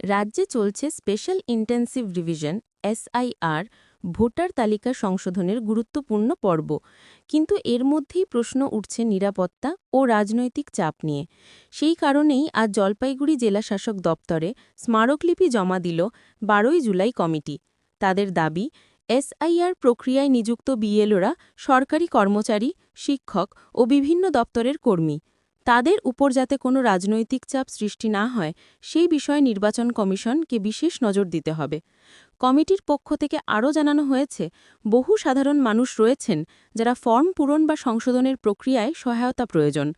রাজ্যে চলছে special intensive revision, SIR, voter তালিকা সংশোধনের গুরুত্বপূর্ণ পর্ব। কিন্তু এর মধ্যেই প্রশ্ন উঠছে নিরাপত্তা ও রাজনৈতিক চাপ নিয়ে। সেই কারণেই আজ জলপাইগুড়ি জেলাশাসক দপ্তরে স্মারকলিপি জমা দিল বারোই জুলাই কমিটি। তাদের দাবি, এসআইআর প্রক্রিয়ায় নিযুক্ত বিএলওরা সরকারি কর্মচারী, শিক্ষক ও বিভিন্ন দপ্তরের কর্মী। তাদের উপর যাতে কোনো রাজনৈতিক চাপ সৃষ্টি না হয়, সেই বিষয়ে নির্বাচন কমিশনকে বিশেষ নজর দিতে হবে। কমিটির পক্ষ থেকে আরও জানানো হয়েছে, বহু সাধারণ মানুষ রয়েছেন যারা ফর্ম পূরণ বা সংশোধনের প্রক্রিয়ায় সহায়তা প্রয়োজন।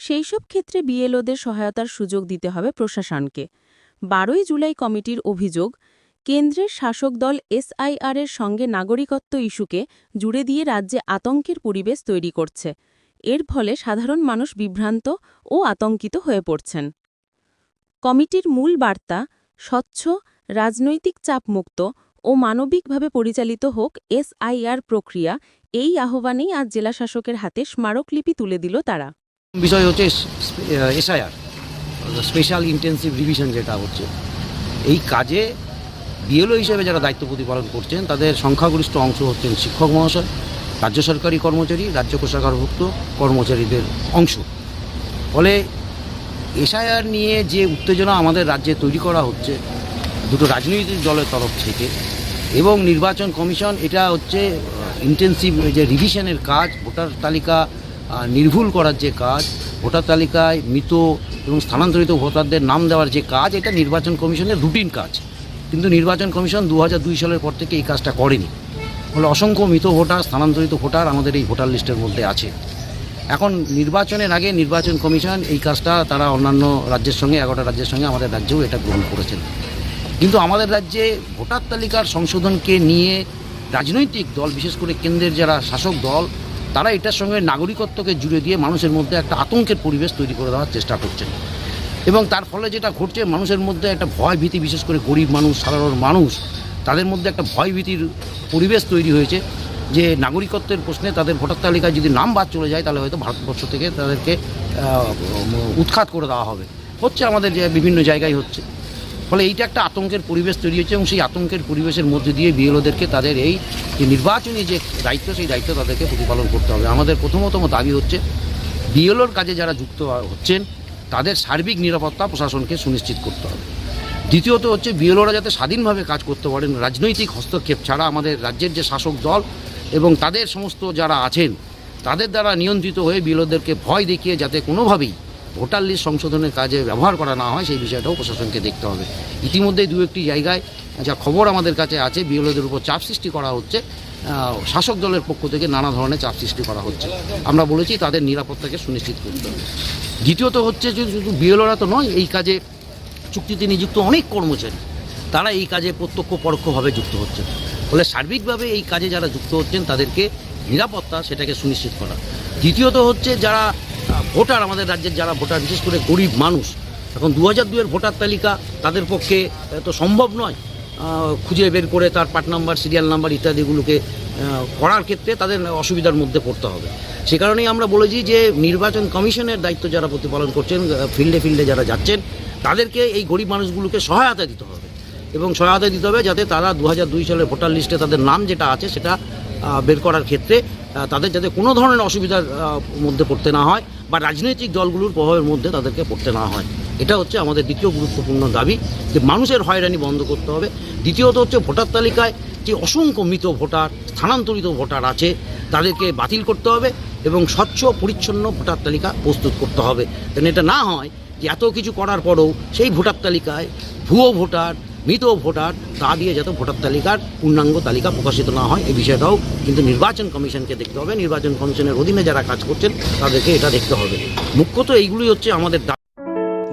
সেই সব ক্ষেত্রে বিএলওদের সহায়তার সুযোগ দিতে হবে প্রশাসনকে। বারোই জুলাই কমিটির অভিযোগ, কেন্দ্রের শাসক দল এসআইআরের সঙ্গে নাগরিকত্ব ইস্যুকে জুড়ে দিয়ে রাজ্যে আতঙ্কের পরিবেশ তৈরি করছে। এর ফলে সাধারণ মানুষ বিভ্রান্ত ও আতঙ্কিত হয়ে পড়ছেন। কমিটির মূল বার্তা, স্বচ্ছ, রাজনৈতিক চাপমুক্ত ও মানবিকভাবে পরিচালিত হোক এসআইআর প্রক্রিয়া, এই আহ্বানেই আজ জেলাশাসকের হাতে স্মারকলিপি তুলে দিল তারা। বিষয় হচ্ছে এসআইআর, স্পেশাল ইন্টেন্সিভ রিভিশন যেটা হচ্ছে। এই কাজে বিএলও হিসেবে যারা দায়িত্ব প্রতিপালন করছেন, তাদের সংখ্যাগরিষ্ঠ অংশ হচ্ছেন শিক্ষক মহাশয়। রাজ্য সরকারি কর্মচারী, রাজ্য কোষাগারভুক্ত কর্মচারীদের অংশ। ফলে এসআইআর নিয়ে যে উত্তেজনা আমাদের রাজ্যে তৈরি করা হচ্ছে, দুটো রাজনৈতিক দলের তরফ থেকে, এবং নির্বাচন কমিশন এটা হচ্ছে ইন্টেন্সিভ যে রিভিশনের কাজ, ভোটার তালিকা নির্ভুল করার যে কাজ, ভোটার তালিকায় মৃত এবং স্থানান্তরিত ভোটারদের নাম দেওয়ার যে কাজ, এটা নির্বাচন কমিশনের রুটিন কাজ। কিন্তু নির্বাচন কমিশন দু সালের পর থেকে এই কাজটা করেনি। ফলে অসংখ্য মৃত ভোটার, স্থানান্তরিত ভোটার আমাদের এই ভোটার লিস্টের মধ্যে আছে। এখন নির্বাচনের আগে নির্বাচন কমিশন এই কাজটা তারা অন্যান্য রাজ্যের সঙ্গে, এগারোটা রাজ্যের সঙ্গে আমাদের রাজ্যেও এটা গ্রহণ করেছেন। কিন্তু আমাদের রাজ্যে ভোটার তালিকার সংশোধনকে নিয়ে রাজনৈতিক দল, বিশেষ করে কেন্দ্রের যারা শাসক দল, তারা এটার সঙ্গে নাগরিকত্বকে জুড়ে দিয়ে মানুষের মধ্যে একটা আতঙ্কের পরিবেশ তৈরি করে দেওয়ার চেষ্টা করছেন। এবং তার ফলে যেটা ঘটছে, মানুষের মধ্যে একটা ভয় ভীতি বিশেষ করে গরিব মানুষ, সাধারণ মানুষ, তাদের মধ্যে একটা ভয় ভীতির পরিবেশ তৈরি হয়েছে যে নাগরিকত্বের প্রশ্নে তাদের ভোটার তালিকায় যদি নাম বাদ চলে যায়, তাহলে হয়তো ভারতবর্ষ থেকে তাদেরকে উৎখাত করে দেওয়া হবে। হচ্ছে আমাদের যে বিভিন্ন জায়গায় হচ্ছে। ফলে এইটা একটা আতঙ্কের পরিবেশ তৈরি হয়েছে এবং সেই আতঙ্কের পরিবেশের মধ্যে দিয়ে বিএলওদেরকে তাদের এই যে নির্বাচনী যে দায়িত্ব, সেই দায়িত্ব তাদেরকে প্রতিপালন করতে হবে। আমাদের প্রথমতম দাবি হচ্ছে, বিএলওর কাজে যারা যুক্ত হচ্ছেন, তাদের সার্বিক নিরাপত্তা প্রশাসনকে সুনিশ্চিত করতে হবে। দ্বিতীয়ত হচ্ছে বিএলওরা যাতে স্বাধীনভাবে কাজ করতে পারেন রাজনৈতিক হস্তক্ষেপ ছাড়া আমাদের রাজ্যের যে শাসক দল এবং তাদের সমস্ত যারা আছেন, তাদের দ্বারা নিয়ন্ত্রিত হয়ে বিএলওদেরকে ভয় দেখিয়ে যাতে কোনোভাবেই ভোটার লিস্ট সংশোধনের কাজে ব্যবহার করা না হয়, সেই বিষয়টাও প্রশাসনকে দেখতে হবে। ইতিমধ্যেই দু একটি জায়গায় যা খবর আমাদের কাছে আছে, বিএলওদের উপর চাপ সৃষ্টি করা হচ্ছে শাসক দলের পক্ষ থেকে নানা ধরনের চাপ সৃষ্টি করা হচ্ছে। আমরা বলেছি তাদের নিরাপত্তাকে সুনিশ্চিত করতে হবে। দ্বিতীয়ত হচ্ছে যে শুধু বিএলওরা তো নয়, এই কাজে চুক্তিতে নিযুক্ত অনেক কর্মচারী, তারা এই কাজে প্রত্যক্ষ পরোক্ষভাবে যুক্ত হচ্ছেন। ফলে সার্বিকভাবে এই কাজে যারা যুক্ত হচ্ছেন, তাদেরকে নিরাপত্তা সেটাকে সুনিশ্চিত করা। দ্বিতীয়ত হচ্ছে যারা ভোটার, আমাদের রাজ্যের যারা ভোটার, বিশেষ করে গরিব মানুষ, এখন দু হাজার দুয়ের ভোটার তালিকা তাদের পক্ষে তো সম্ভব নয়। খুঁজে বের করে তার পার্ট নাম্বার, সিরিয়াল নাম্বার ইত্যাদিগুলোকে করার ক্ষেত্রে তাদের অসুবিধার মধ্যে পড়তে হবে। সে কারণেই আমরা বলেছি যে নির্বাচন কমিশনের দায়িত্ব যারা প্রতিপালন করছেন ফিল্ডে ফিল্ডে যারা যাচ্ছেন, তাদেরকে এই গরিব মানুষগুলোকে সহায়তা দিতে হবে। এবং সহায়তা দিতে হবে যাতে তারা দু সালের ভোটার লিস্টে তাদের নাম যেটা আছে সেটা বের করার ক্ষেত্রে তাদের যাতে কোনো ধরনের অসুবিধার মধ্যে পড়তে না হয় বা রাজনৈতিক দলগুলোর প্রভাবের মধ্যে তাদেরকে পড়তে না হয়। এটা হচ্ছে আমাদের দ্বিতীয় গুরুত্বপূর্ণ দাবি, যে মানুষের হয়রানি বন্ধ করতে হবে। দ্বিতীয়ত হচ্ছে ভোটার তালিকায় যে অসংখ্য মৃত ভোটার, স্থানান্তরিত ভোটার আছে, তাদেরকে বাতিল করতে হবে এবং স্বচ্ছ, পরিচ্ছন্ন ভোটার তালিকা প্রস্তুত করতে হবে। যেন এটা না হয় যে এত কিছু করার পরেও সেই ভোটার তালিকায় ভুয়ো ভোটার, মৃত ভোটার, তা দিয়ে যাতে ভোটার তালিকার পূর্ণাঙ্গ তালিকা প্রকাশিত না হয়, এই বিষয়টাও কিন্তু নির্বাচন কমিশনকে দেখতে হবে। নির্বাচন কমিশনের অধীনে যারা কাজ করছেন, তাদেরকে এটা দেখতে হবে। মুখ্যত এইগুলি হচ্ছে আমাদের।